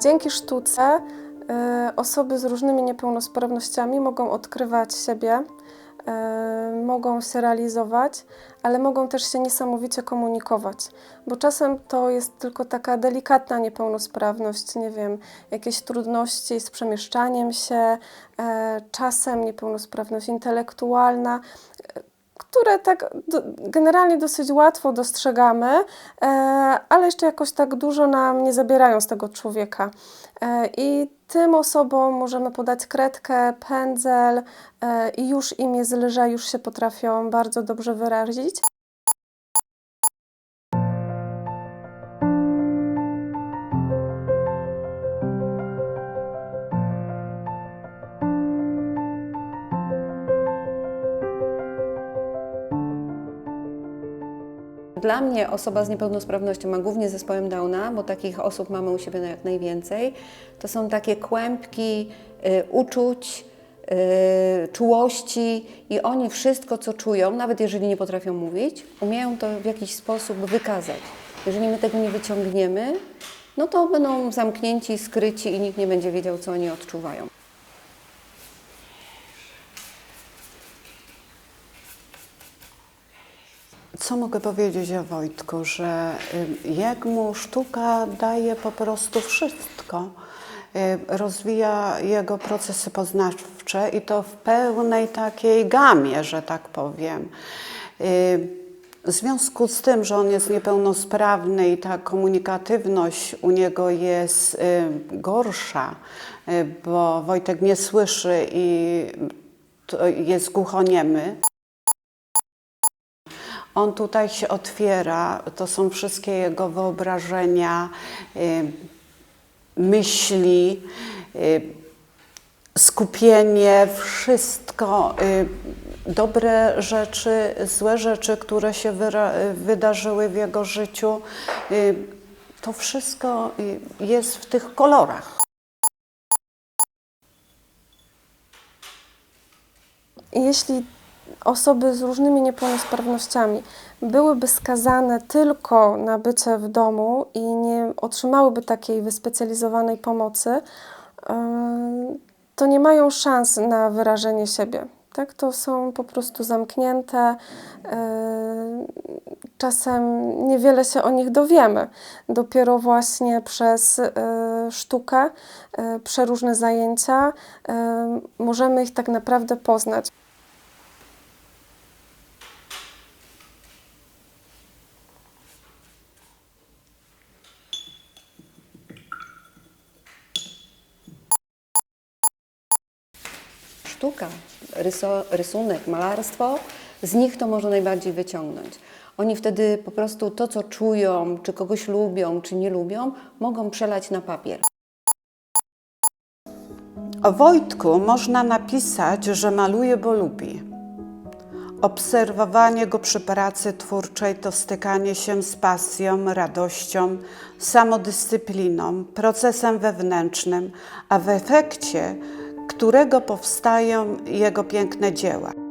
Dzięki sztuce y, osoby z różnymi niepełnosprawnościami mogą odkrywać siebie, y, mogą się realizować, ale mogą też się niesamowicie komunikować, bo czasem to jest tylko taka delikatna niepełnosprawność, nie wiem, jakieś trudności z przemieszczaniem się, e, czasem niepełnosprawność intelektualna, które tak do, generalnie dosyć łatwo dostrzegamy, e, ale jeszcze jakoś tak dużo nam nie zabierają z tego człowieka. E, I tym osobom możemy podać kredkę, pędzel e, i już im jest lżej, już się potrafią bardzo dobrze wyrazić. Dla mnie osoba z niepełnosprawnością, a głównie zespołem Downa, bo takich osób mamy u siebie jak najwięcej, to są takie kłębki y, uczuć, y, czułości i oni wszystko, co czują, nawet jeżeli nie potrafią mówić, umieją to w jakiś sposób wykazać. Jeżeli my tego nie wyciągniemy, no to będą zamknięci, skryci i nikt nie będzie wiedział, co oni odczuwają. Co mogę powiedzieć o Wojtku, że y, jak mu sztuka daje po prostu wszystko. Y, Rozwija jego procesy poznawcze i to w pełnej takiej gamie, że tak powiem. Y, W związku z tym, że on jest niepełnosprawny i ta komunikatywność u niego jest gorsza, bo Wojtek nie słyszy i jest głuchoniemy, on tutaj się otwiera, to są wszystkie jego wyobrażenia, y, myśli, y, skupienie, wszystko, y, dobre rzeczy, złe rzeczy, które się wydarzyły w jego życiu. To wszystko jest w tych kolorach. Jeśli osoby z różnymi niepełnosprawnościami byłyby skazane tylko na bycie w domu i nie otrzymałyby takiej wyspecjalizowanej pomocy, ym, to nie mają szans na wyrażenie siebie. Tak? To są po prostu zamknięte. yy, Czasem niewiele się o nich dowiemy. Dopiero właśnie przez yy, sztukę, przeróżne zajęcia możemy ich tak naprawdę poznać. Sztuka, ryso, rysunek, malarstwo, z nich to można najbardziej wyciągnąć. Oni wtedy po prostu to, co czują, czy kogoś lubią, czy nie lubią, mogą przelać na papier. O Wojtku można napisać, że maluje, bo lubi. Obserwowanie go przy pracy twórczej to stykanie się z pasją, radością, samodyscypliną, procesem wewnętrznym, a w efekcie którego powstają jego piękne dzieła.